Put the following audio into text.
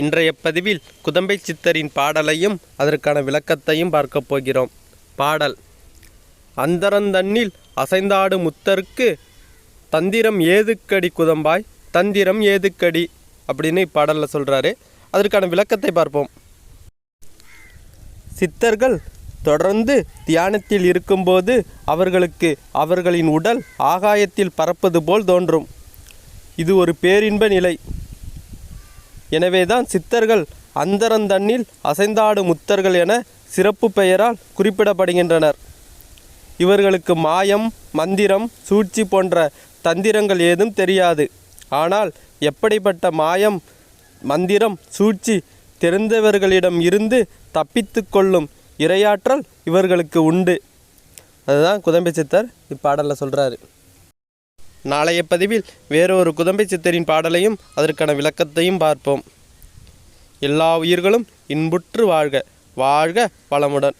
இன்றைய பதிவில் குதம்பை சித்தரின் பாடலையும் அதற்கான விளக்கத்தையும் பார்க்கப் போகிறோம். பாடல். அந்தரந்தண்ணில் அசைந்தாடு முத்தருக்கு தந்திரம் ஏதுக்கடி குதம்பாய்? தந்திரம் ஏதுக்கடி? அப்படின்னு இப்பாடலில் சொல்கிறாரு அதற்கான விளக்கத்தை பார்ப்போம். சித்தர்கள் தொடர்ந்து தியானத்தில் இருக்கும்போது அவர்களுக்கு அவர்களின் உடல் ஆகாயத்தில் பறப்பது போல் தோன்றும். இது ஒரு பேரின்ப நிலை. எனவேதான் சித்தர்கள் அந்தரந்தண்ணில் அசைந்தாடு முத்தர்கள் என சிறப்பு பெயரால் குறிப்பிடப்படுகின்றனர். இவர்களுக்கு மாயம் மந்திரம் சூழ்ச்சி போன்ற தந்திரங்கள் ஏதும் தெரியாது. ஆனால் எப்படிப்பட்ட மாயம் மந்திரம் சூழ்ச்சி தெரிந்தவர்களிடம் இருந்து தப்பித்து கொள்ளும் இரையாற்றல் இவர்களுக்கு உண்டு. அதுதான் குதம்பை சித்தர் இப்பாடலில் சொல்கிறாரு நாளைய பதிவில் வேறொரு குதம்பை சித்தரின் பாடலையும் அதற்கான விளக்கத்தையும் பார்ப்போம். எல்லா உயிர்களும் இன்புற்று வாழ்க. வாழ்க வளமுடன்.